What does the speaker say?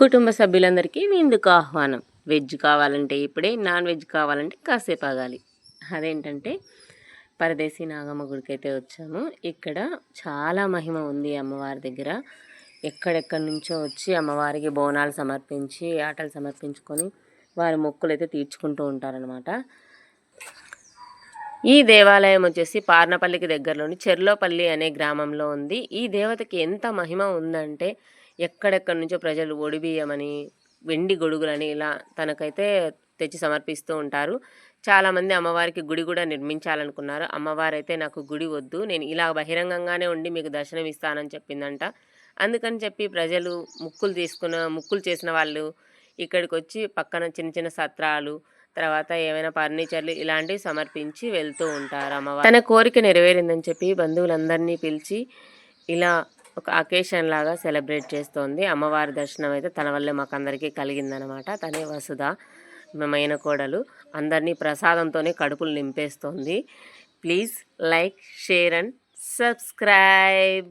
కుటుంబ సభ్యులందరికీ విందుకు ఆహ్వానం. వెజ్ కావాలంటే ఇప్పుడే నాన్ వెజ్ కావాలంటే కాసేపు ఆగాలి. అదేంటంటే పరదేశీ నాగమ్మ గుడికి అయితే వచ్చాము. ఇక్కడ చాలా మహిమ ఉంది అమ్మవారి దగ్గర. ఎక్కడెక్కడి నుంచో వచ్చి అమ్మవారికి బోనాలు సమర్పించి ఆటలు సమర్పించుకొని వారి మొక్కులు అయితే తీర్చుకుంటూ ఉంటారనమాట ఈ దేవాలయం వచ్చేసి పార్నపల్లికి దగ్గరలోని చెర్లోపల్లి అనే గ్రామంలో ఉంది. ఈ దేవతకి ఎంత మహిమ ఉందంటే ఎక్కడెక్కడి నుంచో ప్రజలు ఒడిబియ్యమని వెండి గొడుగులని ఇలా తనకైతే తెచ్చి సమర్పిస్తూ ఉంటారు. చాలామంది అమ్మవారికి గుడి కూడా నిర్మించాలనుకున్నారు. అమ్మవారు అయితే నాకు గుడి వద్దు నేను ఇలా బహిరంగంగానే ఉండి మీకు దర్శనం ఇస్తానని చెప్పిందంట. అందుకని చెప్పి ప్రజలు ముక్కులు తీసుకున్న ముక్కులు చేసిన వాళ్ళు ఇక్కడికి వచ్చి పక్కన చిన్న చిన్న సత్రాలు తర్వాత ఏమైనా ఫర్నిచర్లు ఇలాంటివి సమర్పించి వెళ్తూ ఉంటారు అమ్మవారు. తన కోరిక నెరవేరిందని చెప్పి బంధువులందరినీ పిలిచి ఇలా ఒక అకేషన్ లాగా సెలబ్రేట్ చేస్తోంది. అమ్మవారి దర్శనం అయితే తన వల్లే మాకు అందరికీ కలిగిందనమాట తనే వసుధ మేమైన కోడలు అందరినీ ప్రసాదంతోనే కడుపులు నింపేస్తోంది. Please like share and subscribe.